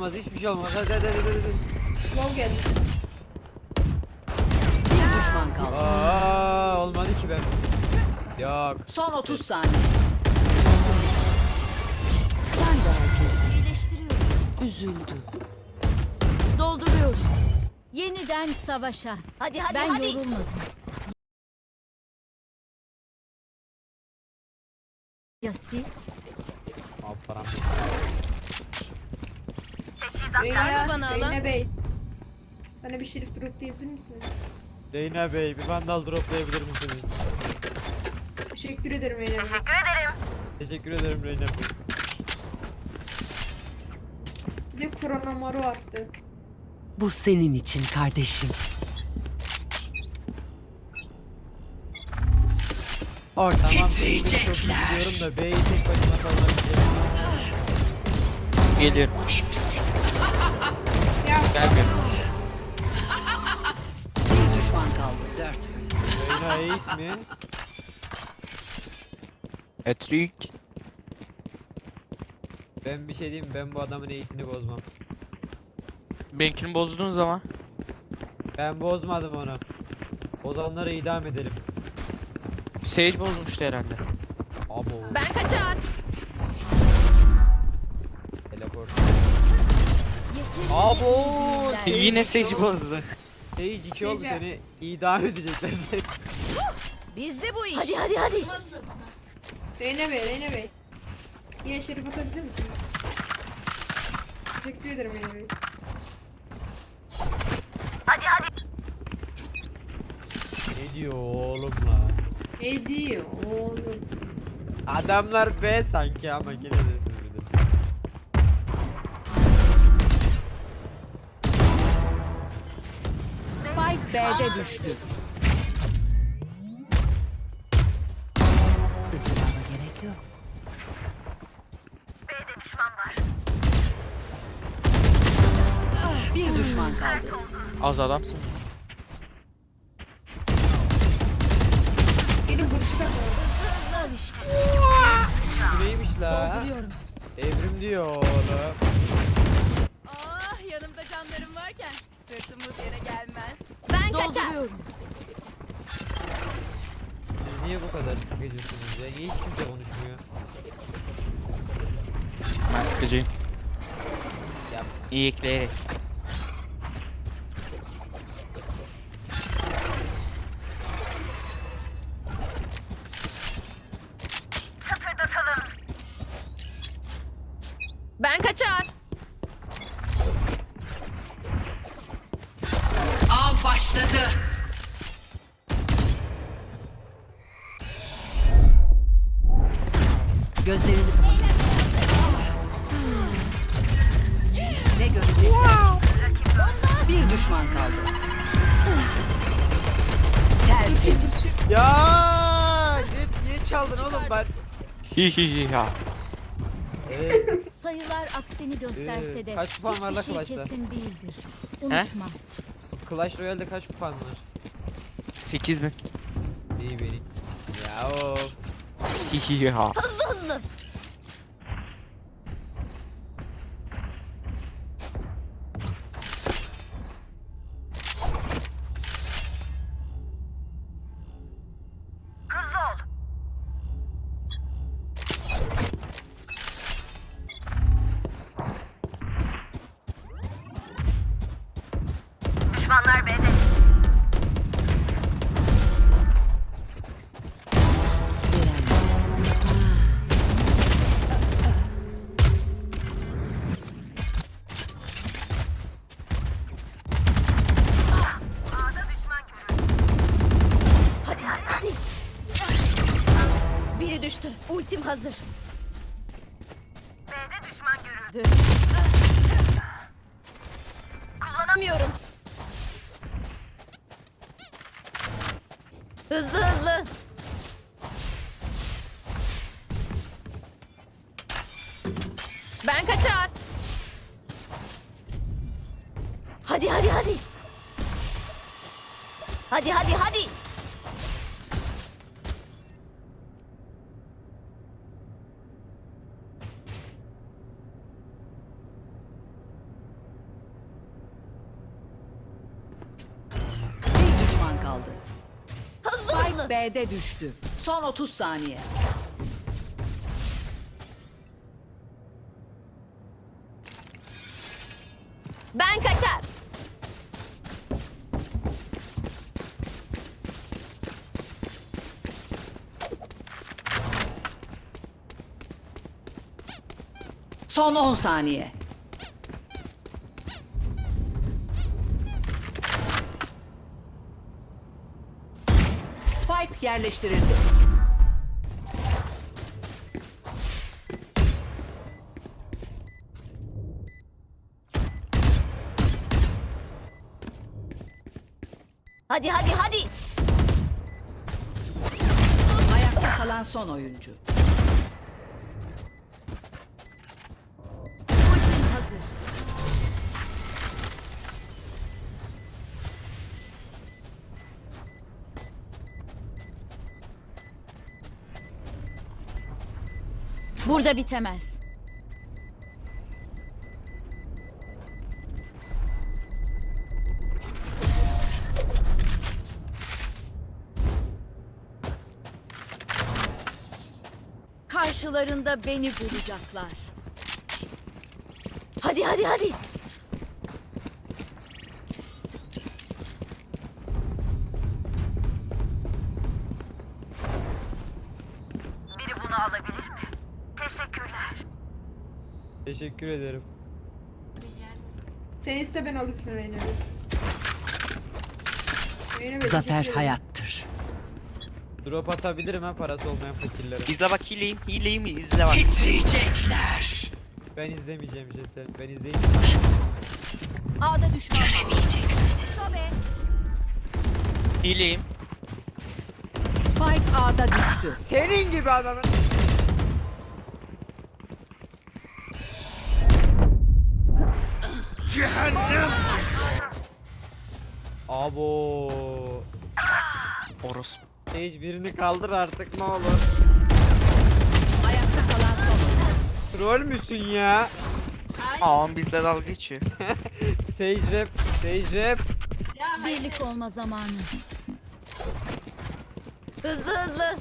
olmaz hiçbir şey olmaz. Hadi hadi hadi hadi. Slow geldi. Bir düşman kaldı. Aa olmadı ki ben. Yok. Son 30 saniye. Sen de herkes İyileştiriyorum. üzüldü. Dolduruyorum. Yeniden savaşa. Hadi hadi ben hadi. yorulmadım. Ya siz? Az param yok. Reyna, bana alan. Reyna Bey. Bana bir şerif drop diyebilir misiniz? Reyna Bey bir vandal droplayabilir misiniz? Teşekkür ederim Reyna Bey. Teşekkür ederim Reyna Bey. Bir de kronomaru arttı. Bu senin için kardeşim. Orta Tamam titriyecekler. Diyorum da B'yi tek başına kalmak istiyorum. Geliyorum. Gelmiyorum. bir düşman kaldı. Dört. Ace mi? Etrik. Ben bir şey diyeyim ben bu adamın ace'ini bozmam. Benimkini bozduğun zaman. Ben bozmadım onu. Bozanları idam edelim. Sage bozmuştu herhalde. Abo. Ben kaçar. Abo. Yine Sage bozdu. Sage 2 oldu Sage- seni idam edecekler. Bizde bu iş. Hadi hadi hadi. Reyna Bey, Reyna Bey. Yine şerif atabilir misin? Teşekkür ederim Reyna Bey. ne diyor oğlum la? Ne diyor oğlum? Adamlar B sanki ama de siz Spike B'de düştü. Izdıraba gerek yok. Ah, Bir düşman kaldı. Az adamsın. Gelin burçuk atma. Bu neymiş la? Evrim diyor oğlum. Ah yanımda canlarım varken sırtımız yere gelmez. Dolduruyorum. Siz niye bu kadar sıkıcısınız ya? Niye hiç kimse konuşmuyor? Ben sıkıcıyım. Yap. İyi ekleyerek. Oğlum ben? Hi hi hi ha. Sayılar aksini gösterse de Ee, kaç puan var la hiçbir şey Clash'ta? kesin değildir. Unutma. Clash Royale'de kaç kupan var? 8000. İyi beni. Ya of. Hi hi hi ha. Hızlı hızlı. Kullanamıyorum. Hızlı hızlı. Ben kaçar. Hadi hadi hadi. Hadi hadi hadi. kaldı. Hızlı hızlı. Spike B'de düştü. Son 30 saniye. Ben kaçar. Son 10 saniye. Yerleştirildi. Hadi hadi hadi. Ayakta kalan son oyuncu. Ultim hazır. Burada bitemez. Karşılarında beni bulacaklar. Hadi hadi hadi. Teşekkür ederim. Sen iste ben alayım sana Reyna Bey. Reyna Bey Zafer teşekkür ederim. hayattır. Drop atabilirim ha parası olmayan fakirlere. İzle bak hileyim. Hileyim izle bak. Titriyecekler. Ben izlemeyeceğim Jesel. Ben izleyeyim. A'da düşman. Sobe. Hileyim. Spike A'da düştü. Senin gibi adamın. Abo. Orospu. Sage birini kaldır artık ne olur. Ayakta kalan son. Troll müsün ya? Aa bizle dalga geçiyor. Sage rap. Sage rap. Birlik olma zamanı. Hızlı hızlı.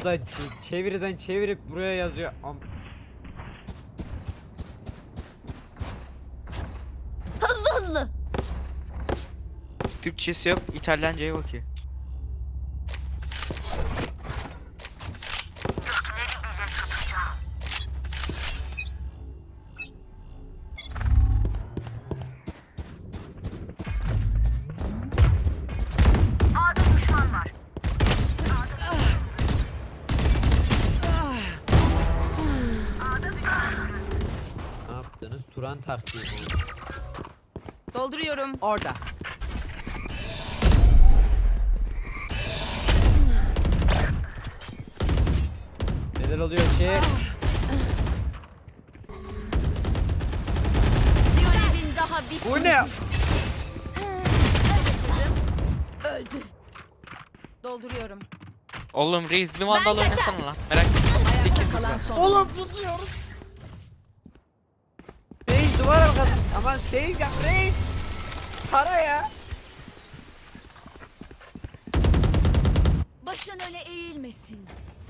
Bu da ç- çeviriden çevirip buraya yazıyor. Am Hızlı hızlı. Türkçesi yok. İtalyanca'ya bakıyor. ne yaptınız? Turan mi? Dolduruyorum. Orada. Neler oluyor ki? Görevin daha bitmedi. Bu ne? Öldü. Dolduruyorum. Oğlum reis bir mandal kaçar. oynasana lan. Merak etme. Ayakta kalan son Oğlum tutuyoruz. Sage duvar arkası. Aman Sage yap reis. Para ya. Başın öyle eğilmesin.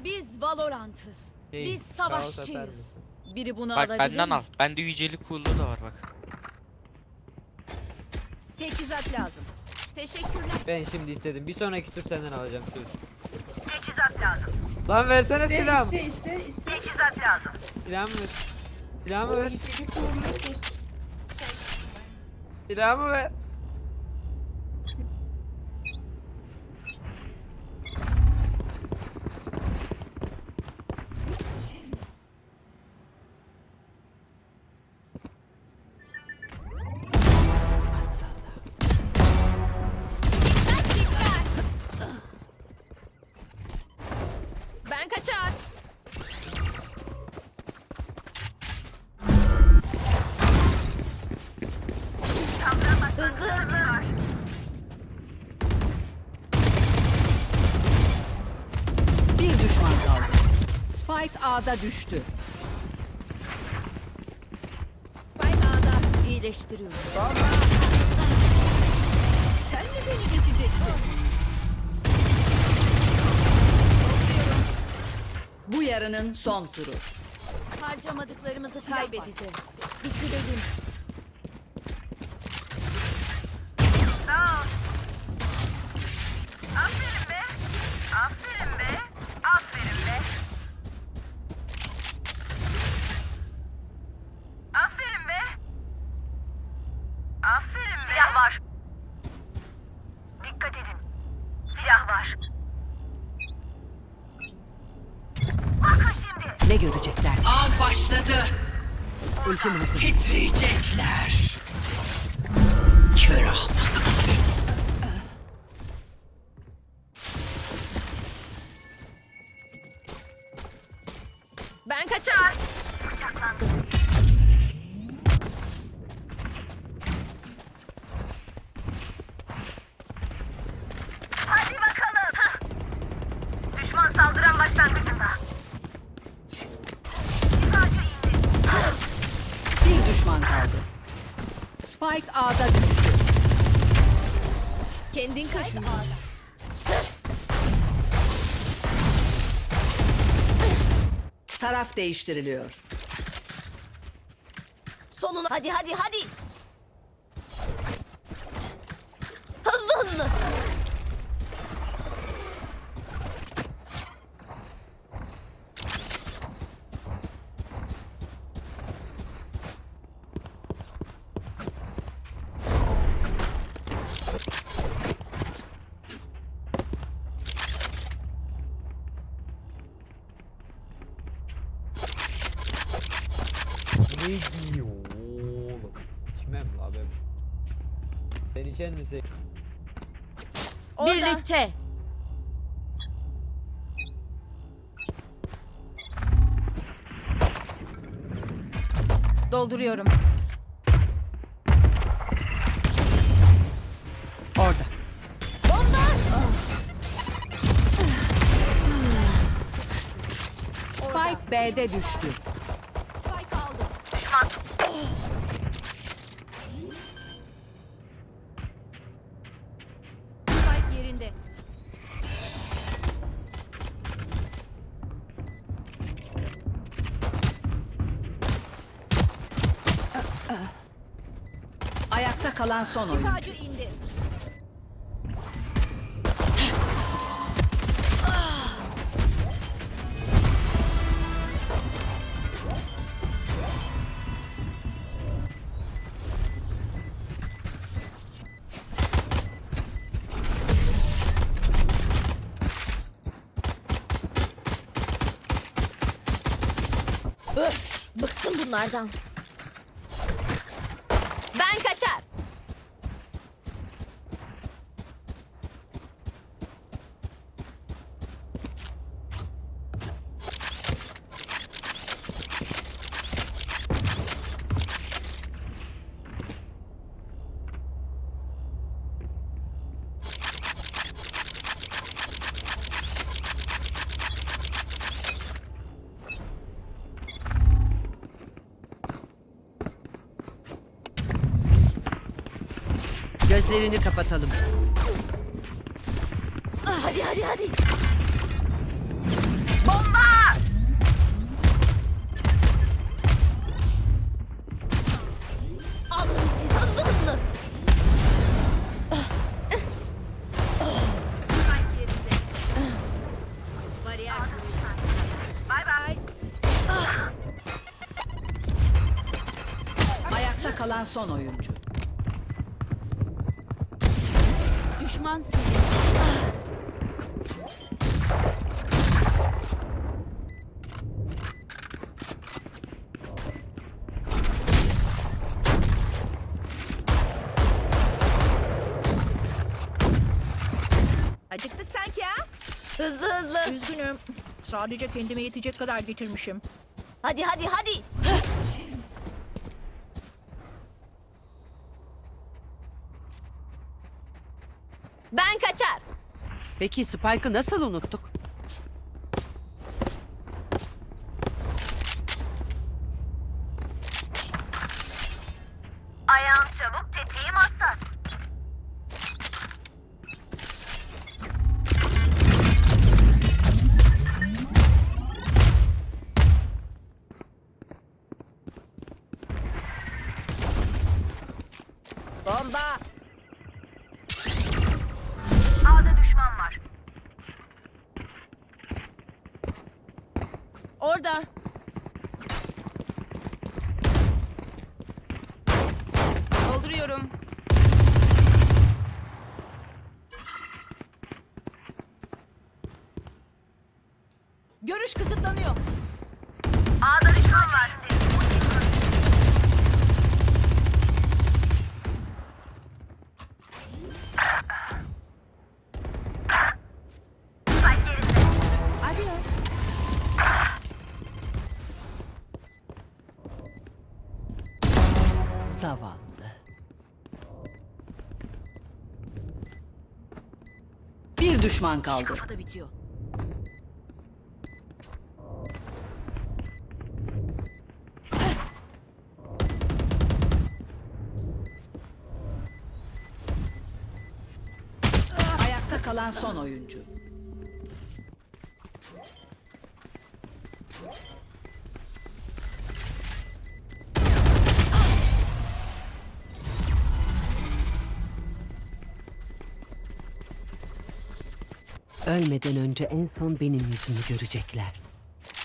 Biz Valorant'ız. Şey, Biz kaos atar savaşçıyız. mısın? Biri bunu Bak alabilir benden mi? al. Bende yücelik kulluğu da var bak. Teçhizat lazım. Teşekkürler. Ben şimdi istedim. Bir sonraki tur senden alacağım söz. Lan versene İste silahımı. iste iste iste. Silahımı ver. Silahımı ver. Çocuk uğurlu olsun. Silahımı ver. A'da düştü. Spike A'da. İyi İyileştiriyorum. Sen mi beni geçecektin? Bu yarının son turu. Harcamadıklarımızı kaybedeceğiz. Bitirelim. Ben kaçar. Hadi bakalım. Hah. Düşman saldıran başlangıcında. Şifacı indi. Bir düşman kaldı. Spike A'da düştü. Kendin kaşın. Taraf değiştiriliyor. Sonuna. Hadi hadi hadi. Hızlı hızlı. Ne diyor oğlum? İçmem la ben. Sen içer misin? Birlikte. Dolduruyorum. Orada. Spike B'de düştü. Ayakta kalan son oyuncu. Şifacı indi. Öf, bıktım bunlardan. Ben kaçar. Gözlerini kapatalım. Ah, Hadi hadi hadi. Bomba! Alın siz hızlı hızlı. Ayakta kalan son oyuncu. Düşman sinir. Acıktık sanki ha. Hızlı hızlı. Üzgünüm. Sadece kendime yetecek kadar getirmişim. Hadi hadi hadi. Ben kaçar. Peki Spike'ı nasıl unuttuk? Orada. Dolduruyorum. Görüş kısıtlanıyor. A'da düşman var. Zavallı. Bir düşman kaldı. Da bitiyor. Ayakta kalan son oyuncu. Ölmeden önce en son benim yüzümü görecekler.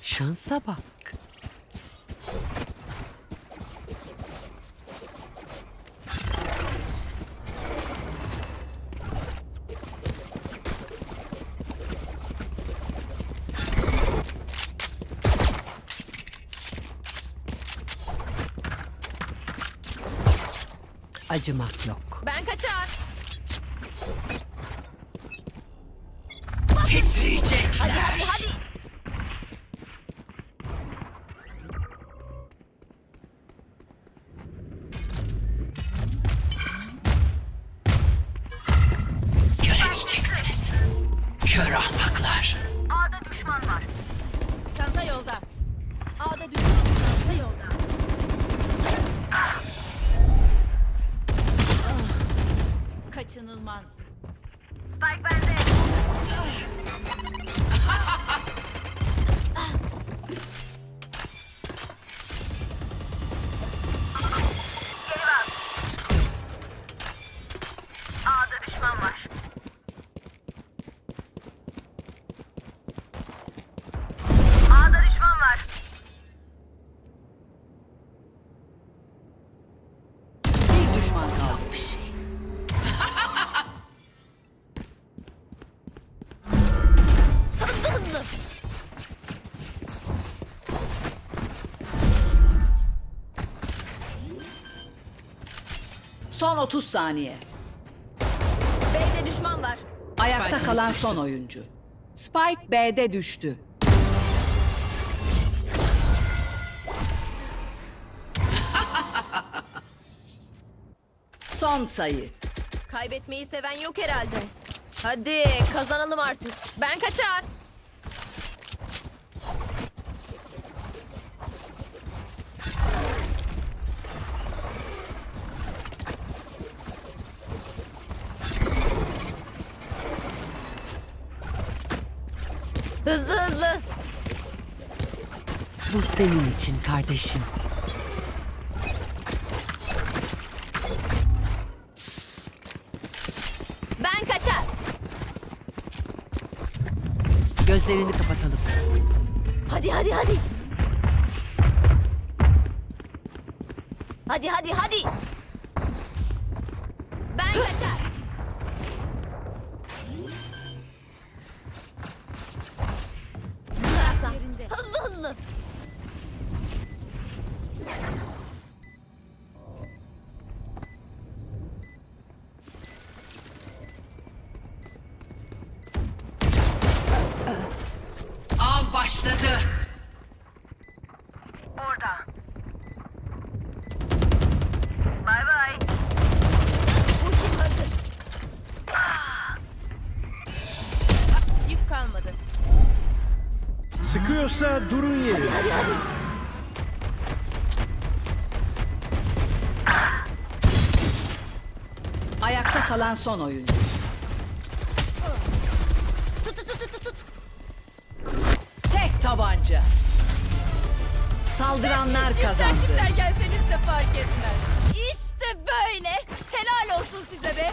Şansa bak. Acımak yok. Ben kaçar. Titriyecekler. Hadi hadi. 30 saniye. B'de düşman var. Ayakta kalan son oyuncu. Spike B'de düştü. Son sayı. Kaybetmeyi seven yok herhalde. Hadi kazanalım artık. Ben kaçar. Bu senin için kardeşim. Ben kaçar. Gözlerini kapatalım. Hadi hadi hadi. Hadi hadi hadi. Ben kaçar. Sıkıyorsa durun yeri. Hadi hadi. Ayakta kalan son oyuncu. Tut tut tut tut tut. Tek tabanca. Saldıranlar kazandı. Çiftler gelseniz de fark etmez. İşte böyle. Helal olsun size be.